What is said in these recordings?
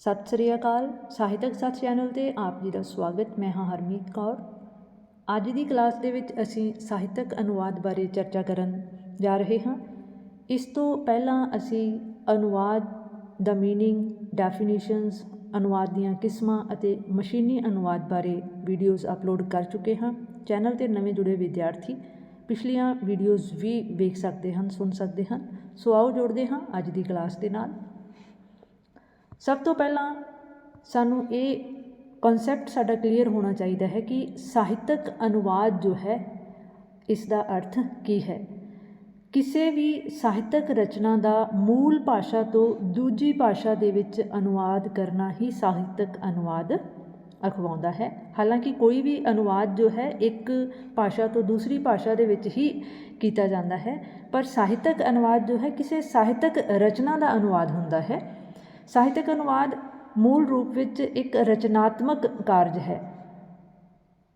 ਸਤਿ ਸ੍ਰੀ ਅਕਾਲ। ਸਾਹਿਤਕ ਸੱਚ ਚੈਨਲ ਤੇ ਆਪ ਜੀ ਦਾ ਸਵਾਗਤ। ਮੈਂ ਹਾਂ ਹਰਮੀਤ ਕੌਰ। ਅੱਜ ਦੀ ਕਲਾਸ ਦੇ ਵਿੱਚ ਅਸੀਂ ਸਾਹਿਤਕ ਅਨੁਵਾਦ ਬਾਰੇ ਚਰਚਾ ਕਰਨ ਜਾ ਰਹੇ ਹਾਂ। ਇਸ ਤੋਂ ਪਹਿਲਾਂ ਅਸੀਂ ਅਨੁਵਾਦ ਦਾ ਮੀਨਿੰਗ ਡੈਫੀਨੇਸ਼ਨਸ ਅਨੁਵਾਦ ਦੀਆਂ ਕਿਸਮਾਂ ਅਤੇ ਮਸ਼ੀਨੀ ਅਨੁਵਾਦ ਬਾਰੇ ਵੀਡੀਓਜ਼ ਅਪਲੋਡ ਕਰ ਚੁੱਕੇ ਹਾਂ। ਚੈਨਲ ਤੇ ਨਵੇਂ ਜੁੜੇ ਵਿਦਿਆਰਥੀ ਪਿਛਲੀਆਂ ਵੀਡੀਓਜ਼ ਵੀ ਵੇਖ ਸਕਦੇ ਹਨ, ਸੁਣ ਸਕਦੇ ਹਨ। ਸੋ ਆਓ ਜੁੜਦੇ ਹਾਂ ਅੱਜ ਦੀ ਕਲਾਸ ਦੇ ਨਾਲ। ਸਭ ਤੋਂ ਪਹਿਲਾਂ ਸਾਨੂੰ ਇਹ ਕਨਸੈਪਟ ਸਾਡਾ ਕਲੀਅਰ ਹੋਣਾ ਚਾਹੀਦਾ ਹੈ ਕਿ ਸਾਹਿਤਕ ਅਨੁਵਾਦ ਜੋ ਹੈ ਇਸ ਦਾ ਅਰਥ ਕੀ ਹੈ? ਕਿਸੇ ਵੀ ਸਾਹਿਤਕ ਰਚਨਾ ਦਾ ਮੂਲ ਭਾਸ਼ਾ ਤੋਂ ਦੂਜੀ ਭਾਸ਼ਾ ਦੇ ਵਿੱਚ ਅਨੁਵਾਦ ਕਰਨਾ ਹੀ ਸਾਹਿਤਕ ਅਨੁਵਾਦ ਅਖਵਾਉਂਦਾ ਹੈ। ਹਾਲਾਂਕਿ ਕੋਈ ਵੀ ਅਨੁਵਾਦ ਜੋ ਹੈ, ਇੱਕ ਭਾਸ਼ਾ ਤੋਂ ਦੂਸਰੀ ਭਾਸ਼ਾ ਦੇ ਵਿੱਚ ਹੀ ਕੀਤਾ ਜਾਂਦਾ ਹੈ, ਪਰ ਸਾਹਿਤਕ ਅਨੁਵਾਦ ਜੋ ਹੈ, ਕਿਸੇ ਸਾਹਿਤਕ ਰਚਨਾ ਦਾ ਅਨੁਵਾਦ ਹੁੰਦਾ ਹੈ। ਸਾਹਿਤਕ ਅਨੁਵਾਦ ਮੂਲ ਰੂਪ ਵਿੱਚ ਇੱਕ ਰਚਨਾਤਮਕ ਕਾਰਜ ਹੈ।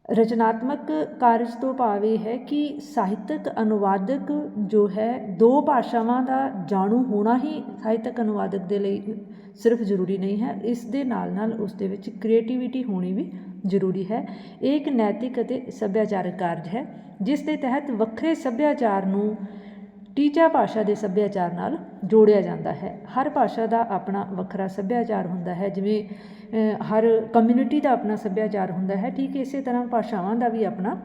ਰਚਨਾਤਮਕ ਕਾਰਜ ਤੋਂ ਭਾਵ ਇਹ ਹੈ ਕਿ ਸਾਹਿਤਕ ਅਨੁਵਾਦਕ ਜੋ ਹੈ, ਦੋ ਭਾਸ਼ਾਵਾਂ ਦਾ ਜਾਣੂ ਹੋਣਾ ਹੀ ਸਾਹਿਤਕ ਅਨੁਵਾਦਕ ਦੇ ਲਈ ਸਿਰਫ ਜ਼ਰੂਰੀ ਨਹੀਂ ਹੈ। ਇਸ ਦੇ ਨਾਲ ਨਾਲ ਉਸ ਦੇ ਵਿੱਚ ਕ੍ਰੀਏਟੀਵਿਟੀ ਹੋਣੀ ਵੀ ਜ਼ਰੂਰੀ ਹੈ। ਇਹ ਇੱਕ ਨੈਤਿਕ ਅਤੇ ਸੱਭਿਆਚਾਰਕ ਕਾਰਜ ਹੈ, ਜਿਸ ਦੇ ਤਹਿਤ ਵੱਖਰੇ ਸੱਭਿਆਚਾਰ ਨੂੰ ਟੀਚਾ ਭਾਸ਼ਾ ਦੇ ਸੱਭਿਆਚਾਰ ਨਾਲ ਜੋੜਿਆ ਜਾਂਦਾ ਹੈ। ਹਰ ਭਾਸ਼ਾ ਦਾ ਆਪਣਾ ਵੱਖਰਾ ਸੱਭਿਆਚਾਰ ਹੁੰਦਾ ਹੈ। ਜਿਵੇਂ ਹਰ ਕਮਿਊਨਿਟੀ ਦਾ ਆਪਣਾ ਸੱਭਿਆਚਾਰ ਹੁੰਦਾ ਹੈ। ਠੀਕ ਇਸੇ ਤਰ੍ਹਾਂ ਭਾਸ਼ਾਵਾਂ ਦਾ ਵੀ ਆਪਣਾ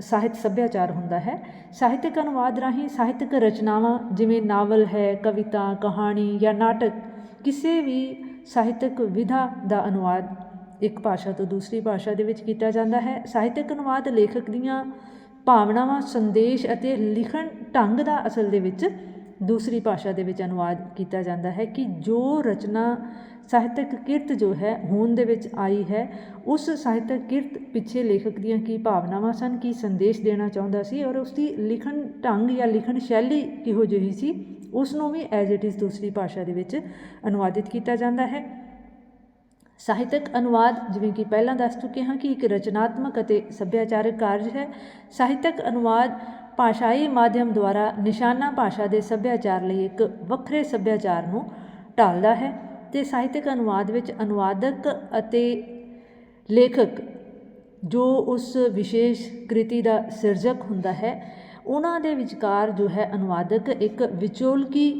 ਸਾਹਿਤ ਸੱਭਿਆਚਾਰ ਹੁੰਦਾ ਹੈ। ਸਾਹਿਤਕ ਅਨੁਵਾਦ ਰਾਹੀਂ ਸਾਹਿਤਕ ਰਚਨਾਵਾਂ ਜਿਵੇਂ ਨਾਵਲ ਹੈ, ਕਵਿਤਾ, ਕਹਾਣੀ ਜਾਂ ਨਾਟਕ, ਕਿਸੇ ਵੀ ਸਾਹਿਤਕ ਵਿਧਾ ਦਾ ਅਨੁਵਾਦ ਇੱਕ ਭਾਸ਼ਾ ਤੋਂ ਦੂਸਰੀ ਭਾਸ਼ਾ ਦੇ ਵਿੱਚ ਕੀਤਾ ਜਾਂਦਾ ਹੈ। ਸਾਹਿਤਕ ਅਨੁਵਾਦ ਲੇਖਕ ਦੀਆਂ ਭਾਵਨਾਵਾਂ, ਸੰਦੇਸ਼ ਅਤੇ ਲਿਖਣ ਢੰਗ ਦਾ ਅਸਲ ਦੇ ਵਿੱਚ ਦੂਸਰੀ ਭਾਸ਼ਾ ਦੇ ਵਿੱਚ ਅਨੁਵਾਦ ਕੀਤਾ ਜਾਂਦਾ ਹੈ ਕਿ ਜੋ ਰਚਨਾ ਸਾਹਿਤਕ ਕਿਰਤ ਜੋ ਹੈ, ਹੋਣ ਦੇ ਵਿੱਚ ਆਈ ਹੈ, ਉਸ ਸਾਹਿਤਕ ਕਿਰਤ ਪਿੱਛੇ ਲੇਖਕ ਦੀਆਂ ਕੀ ਭਾਵਨਾਵਾਂ ਸਨ, ਕੀ ਸੰਦੇਸ਼ ਦੇਣਾ ਚਾਹੁੰਦਾ ਸੀ ਔਰ ਉਸ ਦੀ ਲਿਖਣ ਢੰਗ ਜਾਂ ਲਿਖਣ ਸ਼ੈਲੀ ਕਿਹੋ ਜਿਹੀ ਸੀ, ਉਸ ਨੂੰ ਵੀ ਐਜ਼ ਇਟ ਇਜ਼ ਦੂਸਰੀ ਭਾਸ਼ਾ ਦੇ ਵਿੱਚ ਅਨੁਵਾਦਿਤ ਕੀਤਾ ਜਾਂਦਾ ਹੈ। ਸਾਹਿਤਕ ਅਨੁਵਾਦ ਜਿਵੇਂ ਕਿ ਪਹਿਲਾਂ ਦੱਸ ਚੁੱਕੇ ਹਾਂ ਕਿ ਇੱਕ ਰਚਨਾਤਮਕ ਅਤੇ ਸੱਭਿਆਚਾਰਕ ਕਾਰਜ ਹੈ। ਸਾਹਿਤਕ ਅਨੁਵਾਦ ਭਾਸ਼ਾਈ ਮਾਧਿਅਮ ਦੁਆਰਾ ਨਿਸ਼ਾਨਾ ਭਾਸ਼ਾ ਦੇ ਸੱਭਿਆਚਾਰ ਲਈ ਇੱਕ ਵੱਖਰੇ ਸੱਭਿਆਚਾਰ ਨੂੰ ਢਾਲਦਾ ਹੈ ਤੇ ਸਾਹਿਤਕ ਅਨੁਵਾਦ ਵਿੱਚ ਅਨੁਵਾਦਕ ਅਤੇ ਲੇਖਕ ਜੋ ਉਸ ਵਿਸ਼ੇਸ਼ ਕ੍ਰਿਤੀ ਦਾ ਸਿਰਜਕ ਹੁੰਦਾ ਹੈ, ਉਹਨਾਂ ਦੇ ਵਿਚਕਾਰ ਜੋ ਹੈ ਅਨੁਵਾਦਕ ਇੱਕ ਵਿਚੋਲਕੀ,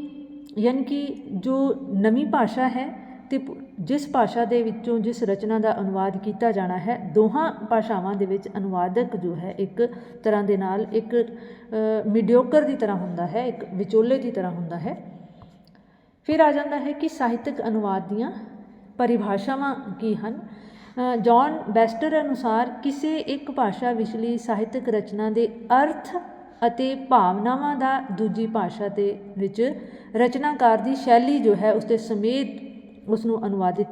ਯਾਨੀ ਕਿ ਜੋ ਨਵੀਂ ਭਾਸ਼ਾ ਹੈ ਤੇ ਜਿਸ ਭਾਸ਼ਾ ਦੇ ਵਿੱਚੋਂ ਜਿਸ ਰਚਨਾ ਦਾ ਅਨੁਵਾਦ ਕੀਤਾ ਜਾਣਾ ਹੈ, ਦੋਹਾਂ ਭਾਸ਼ਾਵਾਂ ਦੇ ਵਿੱਚ ਅਨੁਵਾਦਕ ਜੋ ਹੈ, ਇੱਕ ਤਰ੍ਹਾਂ ਦੇ ਨਾਲ ਇੱਕ ਮੀਡੀਓਕਰ ਦੀ ਤਰ੍ਹਾਂ ਹੁੰਦਾ ਹੈ, ਇੱਕ ਵਿਚੋਲੇ ਦੀ ਤਰ੍ਹਾਂ ਹੁੰਦਾ ਹੈ। ਫਿਰ ਆ ਜਾਂਦਾ ਹੈ ਕਿ ਸਾਹਿਤਕ ਅਨੁਵਾਦ ਦੀਆਂ ਪਰਿਭਾਸ਼ਾਵਾਂ ਕੀ ਹਨ? ਜੌਨ ਬੈਸਟਰ ਅਨੁਸਾਰ ਕਿਸੇ ਇੱਕ ਭਾਸ਼ਾ ਵਿਚਲੀ ਸਾਹਿਤਕ ਰਚਨਾ ਦੇ ਅਰਥ ਅਤੇ ਭਾਵਨਾਵਾਂ ਦਾ ਦੂਜੀ ਭਾਸ਼ਾ ਦੇ ਵਿੱਚ ਰਚਨਾਕਾਰ ਦੀ ਸ਼ੈਲੀ ਜੋ ਹੈ, ਉਸ 'ਤੇ ਸਮੇਤ ਉਸ ਨੂੰ ਅਨੁਵਾਦਿਤ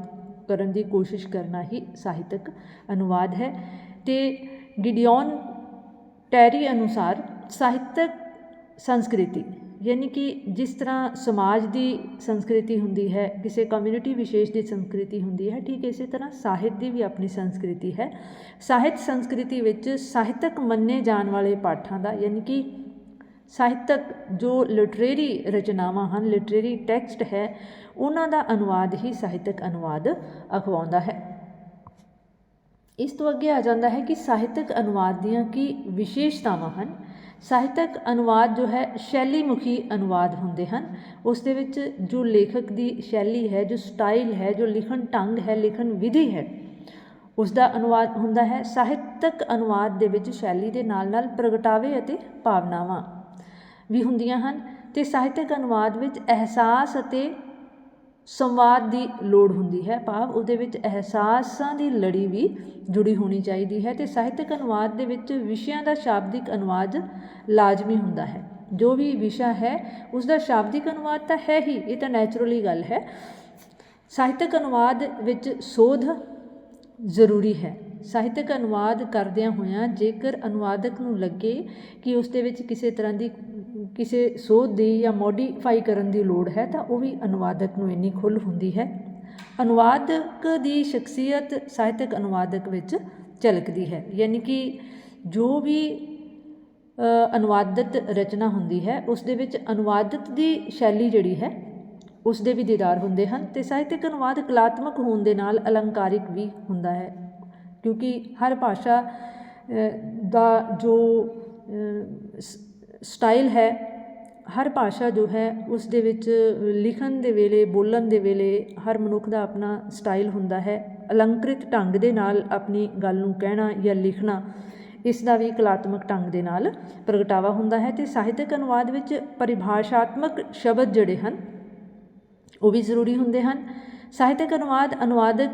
ਕਰਨ ਦੀ ਕੋਸ਼ਿਸ਼ ਕਰਨਾ ਹੀ ਸਾਹਿਤਕ ਅਨੁਵਾਦ ਹੈ। ਤੇ ਗਿਡੀਓਨ ਟੈਰੀ ਅਨੁਸਾਰ ਸਾਹਿਤਕ ਸੰਸਕ੍ਰਿਤੀ, ਯਾਨੀ ਕਿ ਜਿਸ ਤਰ੍ਹਾਂ ਸਮਾਜ ਦੀ ਸੰਸਕ੍ਰਿਤੀ ਹੁੰਦੀ ਹੈ, ਕਿਸੇ ਕਮਿਊਨਿਟੀ ਵਿਸ਼ੇਸ਼ ਦੀ ਸੰਸਕ੍ਰਿਤੀ ਹੁੰਦੀ ਹੈ, ਠੀਕ ਇਸੇ ਤਰ੍ਹਾਂ ਸਾਹਿਤ ਦੀ ਵੀ ਆਪਣੀ ਸੰਸਕ੍ਰਿਤੀ ਹੈ। ਸਾਹਿਤ ਸੰਸਕ੍ਰਿਤੀ ਵਿੱਚ ਸਾਹਿਤਕ ਮੰਨੇ ਜਾਣ ਵਾਲੇ ਪਾਠਾਂ ਦਾ, ਯਾਨੀ ਕਿ ਸਾਹਿਤਕ ਜੋ ਲਿਟਰੇਰੀ ਰਚਨਾਵਾਂ ਹਨ ਲਿਟਰੇਰੀ ਟੈਕਸਟ ਹੈ, ਉਹਨਾਂ ਦਾ ਅਨੁਵਾਦ ਹੀ ਸਾਹਿਤਕ ਅਨੁਵਾਦ ਅਖਵਾਉਂਦਾ ਹੈ। ਇਸ ਤੋਂ ਅੱਗੇ ਆ ਜਾਂਦਾ ਹੈ ਕਿ ਸਾਹਿਤਕ ਅਨੁਵਾਦ ਦੀਆਂ ਕੀ ਵਿਸ਼ੇਸ਼ਤਾਵਾਂ ਹਨ। ਸਾਹਿਤਕ ਅਨੁਵਾਦ ਜੋ ਹੈ ਸ਼ੈਲੀ ਮੁਖੀ ਅਨੁਵਾਦ ਹੁੰਦੇ ਹਨ। ਉਸ ਦੇ ਵਿੱਚ ਜੋ ਲੇਖਕ ਦੀ ਸ਼ੈਲੀ ਹੈ, ਜੋ ਸਟਾਈਲ ਹੈ, ਜੋ ਲਿਖਣ ਢੰਗ ਹੈ, ਲਿਖਣ ਵਿਧੀ ਹੈ ਉਸ ਦਾ ਅਨੁਵਾਦ ਹੁੰਦਾ ਹੈ। ਸਾਹਿਤਕ ਅਨੁਵਾਦ ਦੇ ਵਿੱਚ ਸ਼ੈਲੀ ਦੇ ਨਾਲ ਨਾਲ ਪ੍ਰਗਟਾਵੇ ਅਤੇ ਭਾਵਨਾਵਾਂ। ਹੁੰਦੀਆਂ ਹਨ ਤੇ ਸਾਹਿਤਕ ਅਨੁਵਾਦ ਵਿੱਚ ਅਹਿਸਾਸ ਅਤੇ ਸੰਵਾਦ ਦੀ ਲੋੜ ਹੁੰਦੀ ਹੈ। ਭਾਵ ਉਹਦੇ ਵਿੱਚ ਅਹਿਸਾਸਾਂ ਦੀ ਲੜੀ ਵੀ ਜੁੜੀ ਹੋਣੀ ਚਾਹੀਦੀ ਹੈ ਤੇ ਸਾਹਿਤਕ ਅਨੁਵਾਦ ਦੇ ਵਿੱਚ ਵਿਸ਼ਿਆਂ ਦਾ ਸ਼ਾਬਦਿਕ ਅਨੁਵਾਦ ਲਾਜ਼ਮੀ ਹੁੰਦਾ ਹੈ। ਜੋ ਵੀ ਵਿਸ਼ਾ ਹੈ ਉਸ ਦਾ ਸ਼ਾਬਦਿਕ ਅਨੁਵਾਦ ਤਾਂ ਹੈ ਹੀ, ਇਹ ਤਾਂ ਨੈਚੁਰਲੀ ਗੱਲ ਹੈ। ਸਾਹਿਤਕ ਅਨੁਵਾਦ ਵਿੱਚ ਸੋਧ ਜ਼ਰੂਰੀ ਹੈ। ਸਾਹਿਤਕ ਅਨੁਵਾਦ ਕਰਦਿਆਂ ਹੋਇਆਂ ਜੇਕਰ ਅਨੁਵਾਦਕ ਨੂੰ ਲੱਗੇ ਕਿ ਉਸ ਦੇ ਵਿੱਚ ਕਿਸੇ ਤਰ੍ਹਾਂ ਦੀ ਕਿਸੇ ਸੋਧ ਦੀ ਜਾਂ ਮੋਡੀਫਾਈ ਕਰਨ ਦੀ ਲੋੜ ਹੈ ਤਾਂ ਉਹ ਵੀ ਅਨੁਵਾਦਕ ਨੂੰ ਇੰਨੀ ਖੁੱਲ੍ਹ ਹੁੰਦੀ ਹੈ। ਅਨੁਵਾਦਕ ਦੀ ਸ਼ਖਸੀਅਤ ਸਾਹਿਤਕ ਅਨੁਵਾਦਕ ਵਿੱਚ ਝਲਕਦੀ ਹੈ। ਯਾਨੀ ਕਿ ਜੋ ਵੀ ਅਨੁਵਾਦਿਤ ਰਚਨਾ ਹੁੰਦੀ ਹੈ, ਉਸ ਦੇ ਵਿੱਚ ਅਨੁਵਾਦਿਤ ਦੀ ਸ਼ੈਲੀ ਜਿਹੜੀ ਹੈ, ਉਸ ਦੇ ਵੀ ਦੀਦਾਰ ਹੁੰਦੇ ਹਨ ਤੇ ਸਾਹਿਤਕ ਅਨੁਵਾਦ ਕਲਾਤਮਕ ਹੋਣ ਦੇ ਨਾਲ ਅਲੰਕਾਰਿਕ ਵੀ ਹੁੰਦਾ ਹੈ। ਕਿਉਂਕਿ ਹਰ ਭਾਸ਼ਾ ਦਾ ਜੋ ਸਟਾਈਲ ਹੈ, ਹਰ ਭਾਸ਼ਾ ਜੋ ਹੈ ਉਸ ਦੇ ਵਿੱਚ ਲਿਖਣ ਦੇ ਵੇਲੇ, ਬੋਲਣ ਦੇ ਵੇਲੇ ਹਰ ਮਨੁੱਖ ਦਾ ਆਪਣਾ ਸਟਾਈਲ ਹੁੰਦਾ ਹੈ। ਅਲੰਕ੍ਰਿਤ ਢੰਗ ਦੇ ਨਾਲ ਆਪਣੀ ਗੱਲ ਨੂੰ ਕਹਿਣਾ ਜਾਂ ਲਿਖਣਾ, ਇਸ ਦਾ ਵੀ ਕਲਾਤਮਕ ਢੰਗ ਦੇ ਨਾਲ ਪ੍ਰਗਟਾਵਾ ਹੁੰਦਾ ਹੈ ਤੇ ਸਾਹਿਤਕ ਅਨੁਵਾਦ ਵਿੱਚ ਪਰਿਭਾਸ਼ਾਤਮਕ ਸ਼ਬਦ ਜਿਹੜੇ ਹਨ, ਉਹ ਵੀ ਜ਼ਰੂਰੀ ਹੁੰਦੇ ਹਨ। ਸਾਹਿਤਕ ਅਨੁਵਾਦ ਅਨੁਵਾਦਕ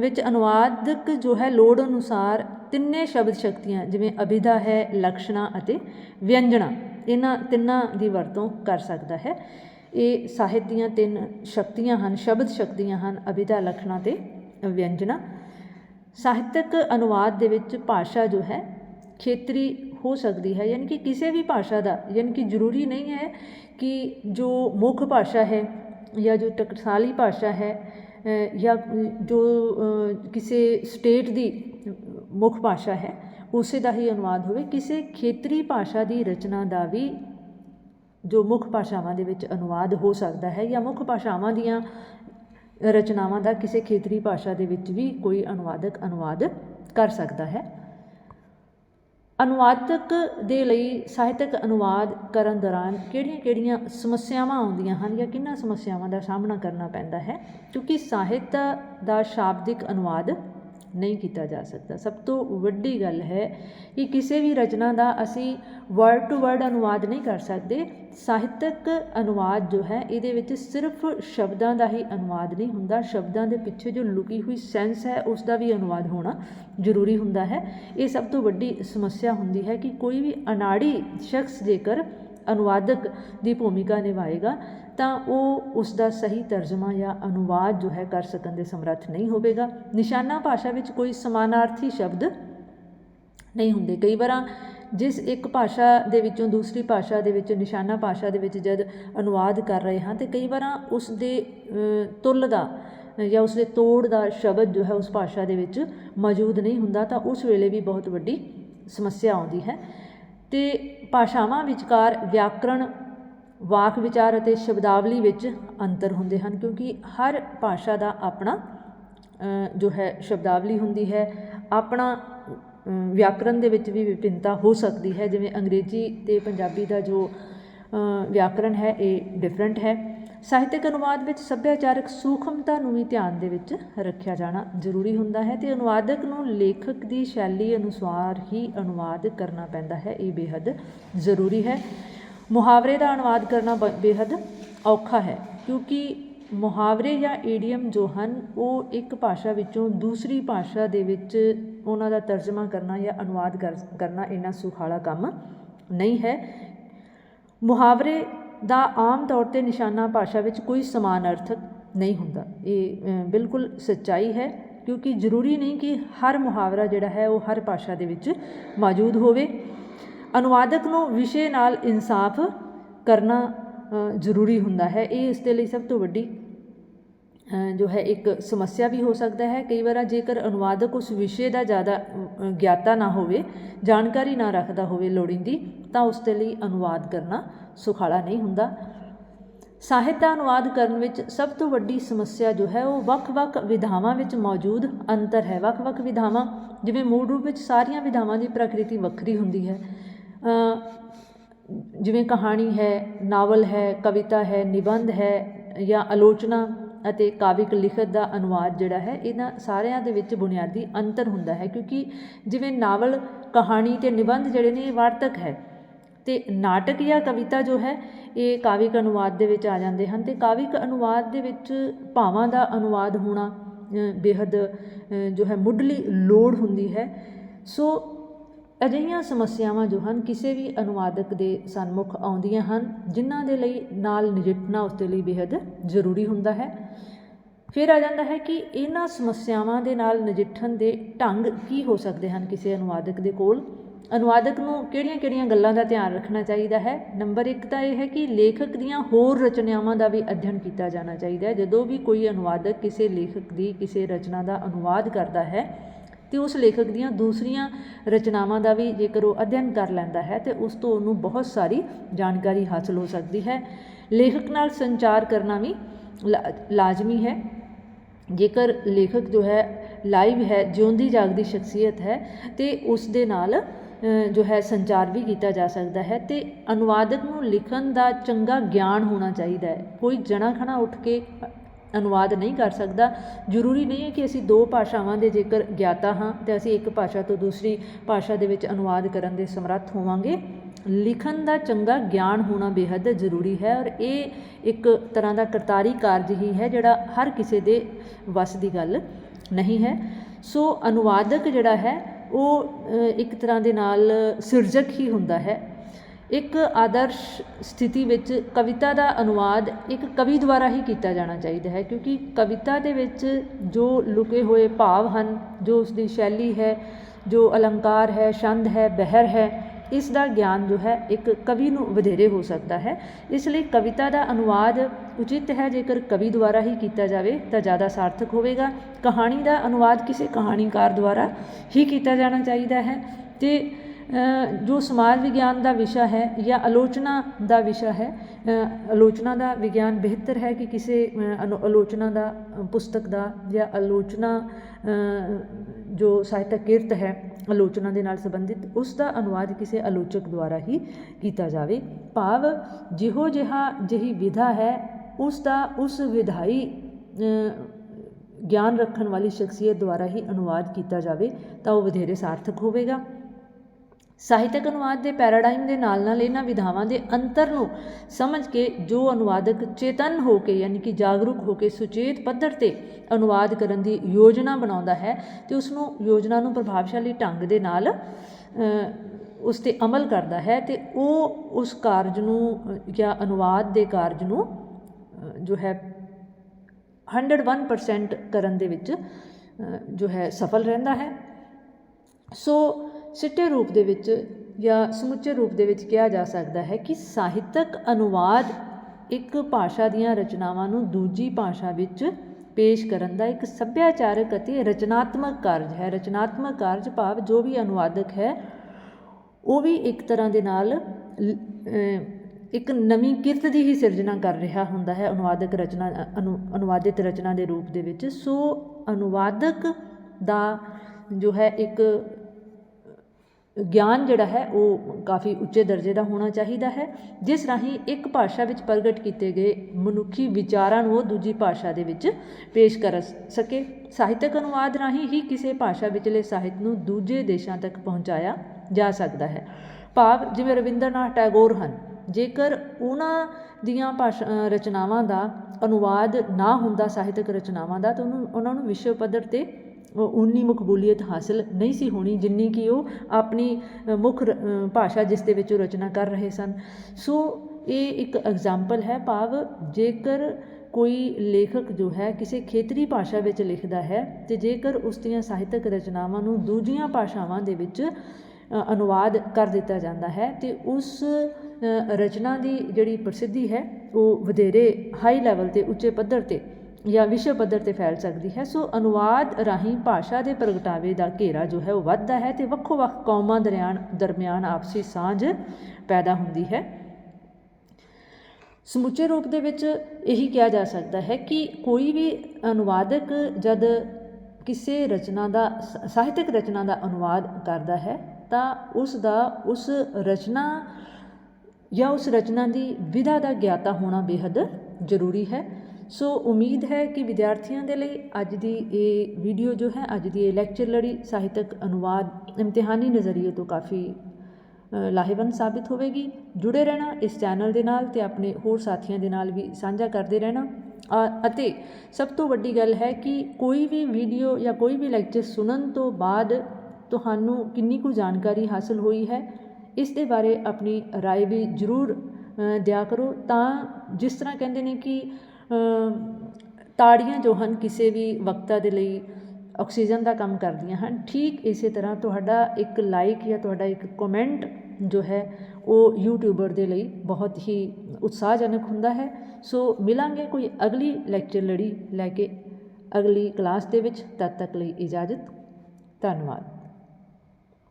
ਵਿੱਚ ਅਨੁਵਾਦਕ ਜੋ ਹੈ ਲੋੜ ਅਨੁਸਾਰ ਤਿੰਨੇ ਸ਼ਬਦ ਸ਼ਕਤੀਆਂ, ਜਿਵੇਂ ਅਭਿਧਾ ਹੈ, ਲਕਸ਼ਣਾ ਅਤੇ ਵਿਅੰਜਣਾ, ਇਹਨਾਂ ਤਿੰਨਾਂ ਦੀ ਵਰਤੋਂ ਕਰ ਸਕਦਾ ਹੈ। ਇਹ ਸਾਹਿਤ ਦੀਆਂ ਤਿੰਨ ਸ਼ਕਤੀਆਂ ਹਨ, ਸ਼ਬਦ ਸ਼ਕਤੀਆਂ ਹਨ ਅਭਿਧਾ ਲਕਸ਼ਣਾ ਤੇ ਵਿਅੰਜਨਾ ਸਾਹਿਤਕ ਅਨੁਵਾਦ ਦੇ ਵਿੱਚ ਭਾਸ਼ਾ ਜੋ ਹੈ ਖੇਤਰੀ ਹੋ ਸਕਦੀ ਹੈ, ਯਾਨੀ ਕਿ ਕਿਸੇ ਵੀ ਭਾਸ਼ਾ ਦਾ, ਯਾਨੀ ਕਿ ਜ਼ਰੂਰੀ ਨਹੀਂ ਹੈ ਕਿ ਜੋ ਮੁੱਖ ਭਾਸ਼ਾ ਹੈ ਜਾਂ ਜੋ ਟਕਸਾਲੀ ਭਾਸ਼ਾ ਹੈ ਜਾਂ ਜੋ ਕਿਸੇ ਸਟੇਟ ਦੀ ਮੁੱਖ ਭਾਸ਼ਾ ਹੈ, ਉਸੇ ਦਾ ਹੀ ਅਨੁਵਾਦ ਹੋਵੇ, ਕਿਸੇ ਖੇਤਰੀ ਭਾਸ਼ਾ ਦੀ ਰਚਨਾ ਦਾ ਵੀ ਜੋ ਮੁੱਖ ਭਾਸ਼ਾਵਾਂ ਦੇ ਵਿੱਚ ਅਨੁਵਾਦ ਹੋ ਸਕਦਾ ਹੈ ਜਾਂ ਮੁੱਖ ਭਾਸ਼ਾਵਾਂ ਦੀਆਂ ਰਚਨਾਵਾਂ ਦਾ ਕਿਸੇ ਖੇਤਰੀ ਭਾਸ਼ਾ ਦੇ ਵਿੱਚ ਵੀ ਕੋਈ ਅਨੁਵਾਦਕ ਅਨੁਵਾਦ ਕਰ ਸਕਦਾ ਹੈ। ਅਨੁਵਾਦਕ ਦੇ ਲਈ ਸਾਹਿਤਕ ਅਨੁਵਾਦ ਕਰਨ ਦੌਰਾਨ ਕਿਹੜੀਆਂ-ਕਿਹੜੀਆਂ ਸਮੱਸਿਆਵਾਂ ਆਉਂਦੀਆਂ ਹਨ ਜਾਂ ਕਿੰਨਾਂ ਸਮੱਸਿਆਵਾਂ ਦਾ ਸਾਹਮਣਾ ਕਰਨਾ ਪੈਂਦਾ ਹੈ? ਕਿਉਂਕਿ ਸਾਹਿਤ ਦਾ ਸ਼ਾਬਦਿਕ ਅਨੁਵਾਦ ਨਹੀਂ ਕੀਤਾ ਜਾ ਸਕਦਾ। ਸਭ ਤੋਂ ਵੱਡੀ ਗੱਲ ਹੈ ਕਿ ਕਿਸੇ ਵੀ ਰਚਨਾ ਦਾ ਅਸੀਂ ਵਰਡ ਟੂ ਵਰਡ ਅਨੁਵਾਦ ਨਹੀਂ ਕਰ ਸਕਦੇ। ਸਾਹਿਤਕ ਅਨੁਵਾਦ ਜੋ ਹੈ, ਇਹਦੇ ਵਿੱਚ ਸਿਰਫ ਸ਼ਬਦਾਂ ਦਾ ਹੀ ਅਨੁਵਾਦ ਨਹੀਂ ਹੁੰਦਾ। ਸ਼ਬਦਾਂ ਦੇ ਪਿੱਛੇ ਜੋ ਲੁਕੀ ਹੋਈ ਸੈਂਸ ਹੈ, ਉਸ ਦਾ ਵੀ ਅਨੁਵਾਦ ਹੋਣਾ ਜ਼ਰੂਰੀ ਹੁੰਦਾ ਹੈ। ਇਹ ਸਭ ਤੋਂ ਵੱਡੀ ਸਮੱਸਿਆ ਹੁੰਦੀ ਹੈ ਕਿ ਕੋਈ ਵੀ ਅਨਾੜੀ ਸ਼ਖਸ ਜੇਕਰ ਅਨੁਵਾਦਕ ਦੀ ਭੂਮਿਕਾ ਨਿਭਾਏਗਾ ਤਾਂ ਉਹ ਉਸ ਦਾ ਸਹੀ ਤਰਜਮਾ ਜਾਂ ਅਨੁਵਾਦ ਜੋ ਹੈ ਕਰ ਸਕਣ ਦੇ ਸਮਰੱਥ ਨਹੀਂ ਹੋਵੇਗਾ। ਨਿਸ਼ਾਨਾ ਭਾਸ਼ਾ ਵਿੱਚ ਕੋਈ ਸਮਾਨਾਰਥੀ ਸ਼ਬਦ ਨਹੀਂ ਹੁੰਦੇ। ਕਈ ਵਾਰਾਂ ਜਿਸ ਇੱਕ ਭਾਸ਼ਾ ਦੇ ਵਿੱਚੋਂ ਦੂਸਰੀ ਭਾਸ਼ਾ ਦੇ ਵਿੱਚ ਨਿਸ਼ਾਨਾ ਭਾਸ਼ਾ ਦੇ ਵਿੱਚ ਜਦ ਅਨੁਵਾਦ ਕਰ ਰਹੇ ਹਾਂ ਤੇ ਕਈ ਵਾਰਾਂ ਉਸ ਦੇ ਅ, ਦਾ ਜਾਂ ਉਸ ਦੇ ਤੋੜ ਦਾ ਸ਼ਬਦ ਜੋ ਹੈ ਉਸ ਭਾਸ਼ਾ ਦੇ ਵਿੱਚ ਮੌਜੂਦ ਨਹੀਂ ਹੁੰਦਾ ਤਾਂ ਉਸ ਵੇਲੇ ਵੀ ਬਹੁਤ ਵੱਡੀ ਸਮੱਸਿਆ ਆਉਂਦੀ ਹੈ। ਤੇ ਭਾਸ਼ਾਵਾਂ ਵਿਚਕਾਰ ਵਿਆਕਰਣ ਵਾਕ ਵਿਚਾਰ ਅਤੇ ਸ਼ਬਦਾਵਲੀ ਵਿੱਚ ਅੰਤਰ ਹੁੰਦੇ ਹਨ ਕਿਉਂਕਿ ਹਰ ਭਾਸ਼ਾ ਦਾ ਆਪਣਾ ਜੋ ਹੈ ਸ਼ਬਦਾਵਲੀ ਹੁੰਦੀ ਹੈ ਆਪਣਾ ਅ, ਵਿਆਕਰਣ ਦੇ ਵਿੱਚ ਵੀ ਵਿਭਿੰਨਤਾ ਹੋ ਸਕਦੀ ਹੈ। ਜਿਵੇਂ ਅੰਗਰੇਜ਼ੀ ਤੇ ਪੰਜਾਬੀ ਦਾ ਜੋ ਅ, ਵਿਆਕਰਣ ਹੈ ਇਹ ਡਿਫਰੈਂਟ ਹੈ। ਸਾਹਿਤਕ ਅਨੁਵਾਦ ਵਿੱਚ ਸੱਭਿਆਚਾਰਕ ਸੂਖਮਤਾ ਨੂੰ ਵੀ ਧਿਆਨ ਦੇ ਵਿੱਚ ਰੱਖਿਆ ਜਾਣਾ ਜ਼ਰੂਰੀ ਹੁੰਦਾ ਹੈ ਤੇ ਅਨੁਵਾਦਕ ਨੂੰ ਲੇਖਕ ਦੀ ਸ਼ੈਲੀ ਅਨੁਸਾਰ ਹੀ ਅਨੁਵਾਦ ਕਰਨਾ ਪੈਂਦਾ ਹੈ, ਇਹ ਬੇहद ਜ਼ਰੂਰੀ ਹੈ। ਮੁਹਾਵਰੇ ਦਾ ਅਨੁਵਾਦ ਕਰਨਾ ਬੇहद ਔਖਾ ਹੈ, ਕਿਉਂਕਿ ਮੁਹਾਵਰੇ ਜਾਂ ਏਡੀਅਮ ਜੋ ਹਨ, ਉਹ ਇੱਕ ਭਾਸ਼ਾ ਵਿੱਚੋਂ ਦੂਸਰੀ ਭਾਸ਼ਾ ਦੇ ਵਿੱਚ ਉਹਨਾਂ ਦਾ ਤਰਜਮਾ ਕਰਨਾ ਜਾਂ ਅਨੁਵਾਦ ਕਰਨਾ ਇੰਨਾ ਸੁਖਾਲਾ ਕੰਮ ਨਹੀਂ ਹੈ। ਮੁਹਾਵਰੇ ਦਾ ਆਮ ਤੌਰ ਤੇ ਨਿਸ਼ਾਨਾ ਭਾਸ਼ਾ ਵਿੱਚ ਕੋਈ ਸਮਾਨ ਅਰਥਕ ਨਹੀਂ ਹੁੰਦਾ। ਇਹ ਬਿਲਕੁਲ ਸੱਚਾਈ ਹੈ, ਕਿਉਂਕਿ ਜ਼ਰੂਰੀ ਨਹੀਂ ਕਿ ਹਰ ਮੁਹਾਵਰਾ ਜਿਹੜਾ ਹੈ ਉਹ ਹਰ ਭਾਸ਼ਾ ਦੇ ਵਿੱਚ ਮੌਜੂਦ ਹੋਵੇ। ਅਨੁਵਾਦਕ ਨੂੰ ਵਿਸ਼ੇ ਨਾਲ ਇਨਸਾਫ ਕਰਨਾ ਜ਼ਰੂਰੀ ਹੁੰਦਾ ਹੈ। ਇਹ ਇਸ ਦੇ ਲਈ ਸਭ ਤੋਂ ਵੱਡੀ ਜੋ ਹੈ ਇੱਕ ਸਮੱਸਿਆ ਵੀ ਹੋ ਸਕਦਾ ਹੈ। ਕਈ ਵਾਰ ਜੇਕਰ ਅਨੁਵਾਦਕ ਉਸ ਵਿਸ਼ੇ ਦਾ ਜ਼ਿਆਦਾ ਗਿਆਤਾ ਨਾ ਹੋਵੇ, ਜਾਣਕਾਰੀ ਨਾ ਰੱਖਦਾ ਹੋਵੇ ਲੋੜੀਂਦੀ, ਤਾਂ ਉਸ ਦੇ ਲਈ ਅਨੁਵਾਦ ਕਰਨਾ ਸੁਖਾਲਾ ਨਹੀਂ ਹੁੰਦਾ। ਸਾਹਿਤ ਦਾ ਅਨੁਵਾਦ ਕਰਨ ਵਿੱਚ ਸਭ ਤੋਂ ਵੱਡੀ ਸਮੱਸਿਆ ਜੋ ਹੈ, ਉਹ ਵੱਖ-ਵੱਖ ਵਿਧਾਵਾਂ ਵਿੱਚ ਮੌਜੂਦ ਅੰਤਰ ਹੈ। ਵੱਖ-ਵੱਖ ਵਿਧਾਵਾਂ, ਜਿਵੇਂ ਮੂਲ ਰੂਪ ਵਿੱਚ ਸਾਰੀਆਂ ਵਿਧਾਵਾਂ ਦੀ ਪ੍ਰਕਿਰਤੀ ਵੱਖਰੀ ਹੁੰਦੀ ਹੈ। ਜਿਵੇਂ ਕਹਾਣੀ ਹੈ, ਨਾਵਲ ਹੈ, ਕਵਿਤਾ ਹੈ, ਨਿਬੰਧ ਹੈ ਜਾਂ ਆਲੋਚਨਾ ਅਤੇ ਕਾਵਿਕ ਲਿਖਤ ਦਾ ਅਨੁਵਾਦ ਜਿਹੜਾ ਹੈ ਇਹਨਾਂ ਸਾਰਿਆਂ ਦੇ ਵਿੱਚ ਬੁਨਿਆਦੀ ਅੰਤਰ ਹੁੰਦਾ ਹੈ ਕਿਉਂਕਿ ਜਿਵੇਂ ਨਾਵਲ ਕਹਾਣੀ ਤੇ ਨਿਬੰਧ ਜਿਹੜੇ ਨੇ ਇਹ ਵਾਰਤਕ ਹੈ। ਤੇ ਨਾਟਕ ਜਾਂ ਕਵਿਤਾ ਜੋ ਹੈ ਇਹ ਕਾਵਿਕ ਅਨੁਵਾਦ ਦੇ ਵਿੱਚ ਆ ਜਾਂਦੇ ਹਨ ਤੇ ਕਾਵਿਕ ਅਨੁਵਾਦ ਦੇ ਵਿੱਚ ਭਾਵਾਂ ਦਾ ਅਨੁਵਾਦ ਹੋਣਾ ਅ, ਬੇਹੱਦ ਜੋ ਹੈ ਮੁੱਢਲੀ ਲੋੜ ਹੁੰਦੀ ਹੈ। ਸੋ ਅਜਿਹੀਆਂ ਸਮੱਸਿਆਵਾਂ ਜੋ ਹਨ ਕਿਸੇ ਵੀ ਅਨੁਵਾਦਕ ਦੇ ਸਨਮੁਖ ਆਉਂਦੀਆਂ ਹਨ, ਜਿਨ੍ਹਾਂ ਦੇ ਲਈ ਨਾਲ ਨਜਿੱਠਣਾ ਉਸ ਦੇ ਲਈ ਬੇਹੱਦ ਜ਼ਰੂਰੀ ਹੁੰਦਾ ਹੈ। ਫਿਰ ਆ ਜਾਂਦਾ ਹੈ ਕਿ ਇਹਨਾਂ ਸਮੱਸਿਆਵਾਂ ਦੇ ਨਾਲ ਨਜਿੱਠਣ ਦੇ ਢੰਗ ਕੀ ਹੋ ਸਕਦੇ ਹਨ ਕਿਸੇ ਅਨੁਵਾਦਕ ਦੇ ਕੋਲ? ਅਨੁਵਾਦਕ ਨੂੰ ਕਿਹੜੀਆਂ-ਕਿਹੜੀਆਂ ਗੱਲਾਂ ਦਾ ਧਿਆਨ ਰੱਖਣਾ ਚਾਹੀਦਾ ਹੈ? ਨੰਬਰ 1 ਤਾਂ ਇਹ ਹੈ ਕਿ ਲੇਖਕ ਦੀਆਂ ਹੋਰ ਰਚਨਾਵਾਂ ਦਾ ਵੀ ਅਧਿਐਨ ਕੀਤਾ ਜਾਣਾ ਚਾਹੀਦਾ ਹੈ। ਜਦੋਂ ਵੀ ਕੋਈ ਅਨੁਵਾਦਕ ਕਿਸੇ ਲੇਖਕ ਦੀ, ਕਿਸੇ ਰਚਨਾ ਦਾ ਅਨੁਵਾਦ ਕਰਦਾ ਹੈ ਤੇ ਉਸ ਲੇਖਕ ਦੀਆਂ ਦੂਸਰੀਆਂ ਰਚਨਾਵਾਂ ਦਾ ਵੀ ਜੇਕਰ ਉਹ ਅਧਿਐਨ ਕਰ ਲੈਂਦਾ ਹੈ, ਤੇ ਉਸ ਤੋਂ ਉਹਨੂੰ ਬਹੁਤ ਸਾਰੀ ਜਾਣਕਾਰੀ ਹਾਸਲ ਹੋ ਸਕਦੀ ਹੈ। ਲੇਖਕ ਨਾਲ ਸੰਚਾਰ ਕਰਨਾ ਵੀ ਲਾਜ਼ਮੀ ਹੈ। ਜੇਕਰ ਲੇਖਕ ਜੋ ਹੈ, ਲਾਈਵ ਹੈ, ਜਿਉਂਦੀ ਜਾਗਦੀ ਸ਼ਖਸੀਅਤ ਹੈ, ਤੇ ਉਸ ਦੇ ਨਾਲ ਜੋ ਹੈ, ਸੰਚਾਰ ਵੀ ਕੀਤਾ ਜਾ ਸਕਦਾ ਹੈ, ਤੇ ਅਨੁਵਾਦਕ ਨੂੰ ਲਿਖਣ ਦਾ ਚੰਗਾ ਗਿਆਨ ਹੋਣਾ ਚਾਹੀਦਾ ਹੈ। ਕੋਈ ਜਣਾ ਖਣਾ ਉੱਠ ਕੇ ਅਨੁਵਾਦ ਨਹੀਂ ਕਰ ਸਕਦਾ। ਜ਼ਰੂਰੀ ਨਹੀਂ ਹੈ ਕਿ ਅਸੀਂ ਦੋ ਭਾਸ਼ਾਵਾਂ ਦੇ ਜੇਕਰ ਗਿਆਤਾ ਹਾਂ, ਤੇ ਅਸੀਂ ਇੱਕ ਭਾਸ਼ਾ ਤੋਂ ਦੂਸਰੀ ਭਾਸ਼ਾ ਦੇ ਵਿੱਚ ਅਨੁਵਾਦ ਕਰਨ ਦੇ ਸਮਰੱਥ ਹੋਵਾਂਗੇ। ਲਿਖਣ ਦਾ ਚੰਗਾ ਗਿਆਨ ਹੋਣਾ ਬੇਹੱਦ ਜ਼ਰੂਰੀ ਹੈ ਔਰ ਇਹ ਇੱਕ ਤਰ੍ਹਾਂ ਦਾ ਕਰਤਾਰੀ ਕਾਰਜ ਹੀ ਹੈ ਜਿਹੜਾ ਹਰ ਕਿਸੇ ਦੇ ਵੱਸ ਦੀ ਗੱਲ ਨਹੀਂ ਹੈ। ਸੋ ਅਨੁਵਾਦਕ ਜਿਹੜਾ ਹੈ, ਉਹ ਇੱਕ ਤਰ੍ਹਾਂ ਦੇ ਨਾਲ ਸਿਰਜਕ ਹੀ ਹੁੰਦਾ ਹੈ। ਇੱਕ ਆਦਰਸ਼ ਸਥਿਤੀ ਵਿੱਚ ਕਵਿਤਾ ਦਾ ਅਨੁਵਾਦ ਇੱਕ ਕਵੀ ਦੁਆਰਾ ਹੀ ਕੀਤਾ ਜਾਣਾ ਚਾਹੀਦਾ ਹੈ, ਕਿਉਂਕਿ ਕਵਿਤਾ ਦੇ ਵਿੱਚ ਜੋ ਲੁਕੇ ਹੋਏ ਭਾਵ ਹਨ, ਜੋ ਉਸ ਦੀ ਸ਼ੈਲੀ ਹੈ, ਜੋ ਅਲੰਕਾਰ ਹੈ, ਛੰਦ ਹੈ, ਬਹਿਰ ਹੈ, ਇਸ ਦਾ ਗਿਆਨ ਜੋ ਹੈ ਇੱਕ ਕਵੀ ਨੂੰ ਵਧੇਰੇ ਹੋ ਸਕਦਾ ਹੈ। ਇਸ ਲਈ ਕਵਿਤਾ ਦਾ ਅਨੁਵਾਦ ਉਚਿਤ ਹੈ, ਜੇਕਰ ਕਵੀ ਦੁਆਰਾ ਹੀ ਕੀਤਾ ਜਾਵੇ ਤਾਂ ਜ਼ਿਆਦਾ ਸਾਰਥਕ ਹੋਵੇਗਾ। ਕਹਾਣੀ ਦਾ ਅਨੁਵਾਦ ਕਿਸੇ ਕਹਾਣੀਕਾਰ ਦੁਆਰਾ ਹੀ ਕੀਤਾ ਜਾਣਾ ਚਾਹੀਦਾ ਹੈ ਤੇ ਜੋ ਸਮਾਜ ਵਿਗਿਆਨ ਦਾ ਵਿਸ਼ਾ ਹੈ ਜਾਂ ਆਲੋਚਨਾ ਦਾ ਵਿਸ਼ਾ ਹੈ ਅ, ਆਲੋਚਨਾ ਦਾ ਵਿਗਿਆਨ ਬਿਹਤਰ ਹੈ ਕਿ ਕਿਸੇ ਅ, ਅਨੁ- ਆਲੋਚਨਾ ਦਾ ਅ, ਪੁਸਤਕ ਦਾ ਜਾਂ ਆਲੋਚਨਾ ਅ, ਜੋ ਸਾਹਿਤਕ ਕਿਰਤ ਹੈ ਆਲੋਚਨਾ ਦੇ ਨਾਲ ਸੰਬੰਧਿਤ ਉਸ ਦਾ ਅਨੁਵਾਦ ਕਿਸੇ ਆਲੋਚਕ ਦੁਆਰਾ ਹੀ ਕੀਤਾ ਜਾਵੇ ਭਾਵ ਜਿਹੋ ਜਿਹਾ ਜਿਹੀ ਵਿਧਾ ਹੈ ਉਸ ਦਾ ਉਸ ਵਿਧਾਈ ਅ, ਗਿਆਨ ਰੱਖਣ ਵਾਲੀ ਸ਼ਖਸੀਅਤ ਦੁਆਰਾ ਹੀ ਅਨੁਵਾਦ ਕੀਤਾ ਜਾਵੇ ਤਾਂ ਉਹ ਵਧੇਰੇ ਸਾਰਥਕ ਹੋਵੇਗਾ ਸਾਹਿਤਕ ਅਨੁਵਾਦ ਦੇ ਪੈਰਾਡਾਈਮ ਦੇ ਨਾਲ ਨਾਲ ਇਹਨਾਂ ਵਿਧਾਵਾਂ ਦੇ ਅੰਤਰ ਨੂੰ ਸਮਝ ਕੇ ਜੋ ਅਨੁਵਾਦਕ ਚੇਤਨ ਹੋ ਕੇ ਯਾਨੀ ਕਿ ਜਾਗਰੂਕ ਹੋ ਕੇ ਸੁਚੇਤ ਪੱਧਰ ਤੇ ਅਨੁਵਾਦ ਕਰਨ ਦੀ ਯੋਜਨਾ ਬਣਾਉਂਦਾ ਹੈ ਤੇ ਉਸ ਨੂੰ ਯੋਜਨਾ ਨੂੰ ਪ੍ਰਭਾਵਸ਼ਾਲੀ ਢੰਗ ਦੇ ਨਾਲ ਉਸ ਤੇ ਅਮਲ ਕਰਦਾ ਹੈ ਤੇ ਉਹ ਉਸ ਕਾਰਜ ਨੂੰ, ਜਾਂ ਅਨੁਵਾਦ ਦੇ ਕਾਰਜ ਨੂੰ ਜੋ ਹੈ 101% ਕਰਨ ਦੇ ਵਿੱਚ ਜੋ ਹੈ ਸਫਲ ਰਹਿੰਦਾ ਹੈ। ਸੋ ਸਿੱਟੇ ਰੂਪ ਦੇ ਵਿੱਚ ਜਾਂ ਸਮੁੱਚੇ ਰੂਪ ਦੇ ਵਿੱਚ ਕਿਹਾ ਜਾ ਸਕਦਾ ਹੈ ਕਿ ਸਾਹਿਤਕ ਅਨੁਵਾਦ ਇੱਕ ਭਾਸ਼ਾ ਦੀਆਂ ਰਚਨਾਵਾਂ ਨੂੰ ਦੂਜੀ ਭਾਸ਼ਾ ਵਿੱਚ ਪੇਸ਼ ਕਰਨ ਦਾ ਇੱਕ ਸੱਭਿਆਚਾਰਕ ਅਤੇ ਰਚਨਾਤਮਕ ਕਾਰਜ ਹੈ। ਰਚਨਾਤਮਕ ਕਾਰਜ ਭਾਵ ਜੋ ਵੀ ਅਨੁਵਾਦਕ ਹੈ, ਉਹ ਵੀ ਇੱਕ ਤਰ੍ਹਾਂ ਦੇ ਨਾਲ ਇੱਕ ਨਵੀਂ ਕਿਰਤ ਦੀ ਹੀ ਸਿਰਜਣਾ ਕਰ ਰਿਹਾ ਹੁੰਦਾ ਹੈ। ਅਨੁਵਾਦਕ ਰਚਨਾ, ਅਨੁ, ਅਨੁਵਾਦਿਤ ਰਚਨਾ ਦੇ ਰੂਪ ਦੇ ਵਿੱਚ। ਸੋ ਅਨੁਵਾਦਕ ਦਾ ਜੋ ਹੈ ਇੱਕ ਗਿਆਨ ਜਿਹੜਾ ਹੈ ਉਹ ਕਾਫੀ ਉੱਚੇ ਦਰਜੇ ਦਾ ਹੋਣਾ ਚਾਹੀਦਾ ਹੈ, ਜਿਸ ਰਾਹੀਂ ਇੱਕ ਭਾਸ਼ਾ ਵਿੱਚ ਪ੍ਰਗਟ ਕੀਤੇ ਗਏ ਮਨੁੱਖੀ ਵਿਚਾਰਾਂ ਨੂੰ ਉਹ ਦੂਜੀ ਭਾਸ਼ਾ ਦੇ ਵਿੱਚ ਪੇਸ਼ ਕਰ ਸਕੇ। ਸਾਹਿਤਕ ਅਨੁਵਾਦ ਰਾਹੀਂ ਹੀ ਕਿਸੇ ਭਾਸ਼ਾ ਵਿਚਲੇ ਸਾਹਿਤ ਨੂੰ ਦੂਜੇ ਦੇਸ਼ਾਂ ਤੱਕ ਪਹੁੰਚਾਇਆ ਜਾ ਸਕਦਾ ਹੈ। ਭਾਵ ਜਿਵੇਂ ਰਵਿੰਦਰਨਾਥ ਟੈਗੋਰ ਹਨ, ਜੇਕਰ ਉਹਨਾਂ ਦੀਆਂ ਭਾਸ਼ਾ ਰਚਨਾਵਾਂ ਦਾ ਅਨੁਵਾਦ ਨਾ ਹੁੰਦਾ, ਸਾਹਿਤਕ ਰਚਨਾਵਾਂ ਦਾ, ਤਾਂ ਉਹਨੂੰ, ਉਹਨਾਂ ਨੂੰ ਵਿਸ਼ਵ ਪੱਧਰ ਤੇ ਉਨੀ ਮਕਬੂਲੀਅਤ ਹਾਸਲ ਨਹੀਂ ਸੀ ਹੋਣੀ ਜਿੰਨੀ ਕਿ ਉਹ ਆਪਣੀ ਮੁੱਖ ਰ- ਭਾਸ਼ਾ ਜਿਸ ਦੇ ਵਿੱਚ ਉਹ ਰਚਨਾ ਕਰ ਰਹੇ ਸਨ। ਸੋ ਇਹ ਇੱਕ ਐਗਜ਼ਾਮਪਲ ਹੈ ਭਾਵ ਜੇਕਰ ਕੋਈ ਲੇਖਕ ਜੋ ਹੈ ਕਿਸੇ ਖੇਤਰੀ ਭਾਸ਼ਾ ਵਿੱਚ ਲਿਖਦਾ ਹੈ ਤੇ ਜੇਕਰ ਉਸ ਦੀਆਂ ਸਾਹਿਤਕ ਰਚਨਾਵਾਂ ਨੂੰ ਦੂਜੀਆਂ ਭਾਸ਼ਾਵਾਂ ਦੇ ਵਿੱਚ ਅਨੁਵਾਦ ਕਰ ਦਿੱਤਾ ਜਾਂਦਾ ਹੈ ਤੇ ਉਸ ਰਚਨਾ ਦੀ ਜਿਹੜੀ ਪ੍ਰਸਿੱਧੀ ਹੈ ਉਹ ਵਧੇਰੇ ਹਾਈ ਲੈਵਲ ਤੇ ਉੱਚੇ ਪੱਧਰ ਤੇ ਜਾਂ ਵਿਸ਼ਵ ਪੱਧਰ ਤੇ ਫੈਲ ਸਕਦੀ ਹੈ। ਸੋ ਅਨੁਵਾਦ ਰਾਹੀਂ ਭਾਸ਼ਾ ਦੇ ਪ੍ਰਗਟਾਵੇ ਦਾ ਘੇਰਾ ਜੋ ਹੈ ਉਹ ਵੱਧਦਾ ਹੈ ਤੇ ਵੱਖੋ ਵੱਖ ਕੌਮਾਂ ਦਰਮਿਆਨ ਦਰਮਿਆਨ ਆਪਸੀ ਸਾਂਝ ਪੈਦਾ ਹੁੰਦੀ ਹੈ। ਸਮੁੱਚੇ ਰੂਪ ਦੇ ਵਿੱਚ ਇਹੀ ਕਿਹਾ ਜਾ ਸਕਦਾ ਹੈ ਕਿ ਕੋਈ ਵੀ ਅਨੁਵਾਦਕ ਜਦ ਕਿਸੇ ਰਚਨਾ ਦਾ ਸ- ਸਾਹਿਤਕ ਰਚਨਾ ਦਾ ਅਨੁਵਾਦ ਕਰਦਾ ਹੈ, ਤਾਂ ਉਸ ਦਾ ਉਸ ਰਚਨਾ ਜਾਂ ਉਸ ਰਚਨਾ ਦੀ ਵਿਧਾ ਦਾ ਗਿਆਤਾ ਹੋਣਾ ਬੇहद ਜ਼ਰੂਰੀ ਹੈ। ਸੋ ਉਮੀਦ ਹੈ ਕਿ ਵਿਦਿਆਰਥੀਆਂ ਦੇ ਲਈ ਅੱਜ ਦੀ ਇਹ ਵੀਡੀਓ ਜੋ ਹੈ ਅੱਜ ਦੀ ਇਹ ਲੈਕਚਰ ਲੜੀ ਸਾਹਿਤਕ ਅਨੁਵਾਦ ਇਮਤਿਹਾਨੀ ਨਜ਼ਰੀਏ ਤੋਂ ਕਾਫੀ ਅ, ਲਾਹੇਵੰਦ ਸਾਬਿਤ ਹੋਵੇਗੀ ਜੁੜੇ ਰਹਿਣਾ ਇਸ ਚੈਨਲ ਦੇ ਨਾਲ ਤੇ ਆਪਣੇ ਹੋਰ ਸਾਥੀਆਂ ਦੇ ਨਾਲ ਵੀ ਸਾਂਝਾ ਕਰਦੇ ਰਹਿਣਾ ਅ, ਅਤੇ ਸਭ ਤੋਂ ਵੱਡੀ ਗੱਲ ਹੈ ਕਿ ਕੋਈ ਵੀ ਵੀਡੀਓ ਜਾਂ ਕੋਈ ਵੀ ਲੈਕਚਰ ਸੁਣਨ ਤੋਂ ਬਾਅਦ ਤੁਹਾਨੂੰ ਕਿੰਨੀ ਕੁ ਜਾਣਕਾਰੀ ਹਾਸਲ ਹੋਈ ਹੈ ਇਸ ਦੇ ਬਾਰੇ ਆਪਣੀ رائے ਵੀ ਜ਼ਰੂਰ ਅ, ਦਿਆ ਕਰੋ ਤਾਂ ਜਿਸ ਤਰ੍ਹਾਂ ਕਹਿੰਦੇ ਨੇ ਕਿ ਅ, ਤਾੜੀਆਂ ਜੋ ਹਨ ਕਿਸੇ ਵੀ ਵਕਤਾ ਦੇ ਲਈ ਆਕਸੀਜਨ ਦਾ ਕੰਮ ਕਰਦੀਆਂ ਹਨ, ਠੀਕ ਇਸੇ ਤਰ੍ਹਾਂ ਤੁਹਾਡਾ ਇੱਕ ਲਾਈਕ ਜਾਂ ਤੁਹਾਡਾ ਇੱਕ ਕਮੈਂਟ ਜੋ ਹੈ, ਉਹ ਯੂਟਿਊਬਰ ਦੇ ਲਈ ਬਹੁਤ ਹੀ ਉਤਸ਼ਾਹਜਨਕ ਹੁੰਦਾ ਹੈ। ਸੋ ਮਿਲਾਂਗੇ ਕੋਈ ਅਗਲੀ ਲੈਕਚਰ ਲੜੀ ਲੈ ਕੇ ਅਗਲੀ ਕਲਾਸ ਦੇ ਵਿੱਚ, ਤਦ ਤੱਕ ਲਈ ਇਜਾਜ਼ਤ। ਧੰਨਵਾਦ।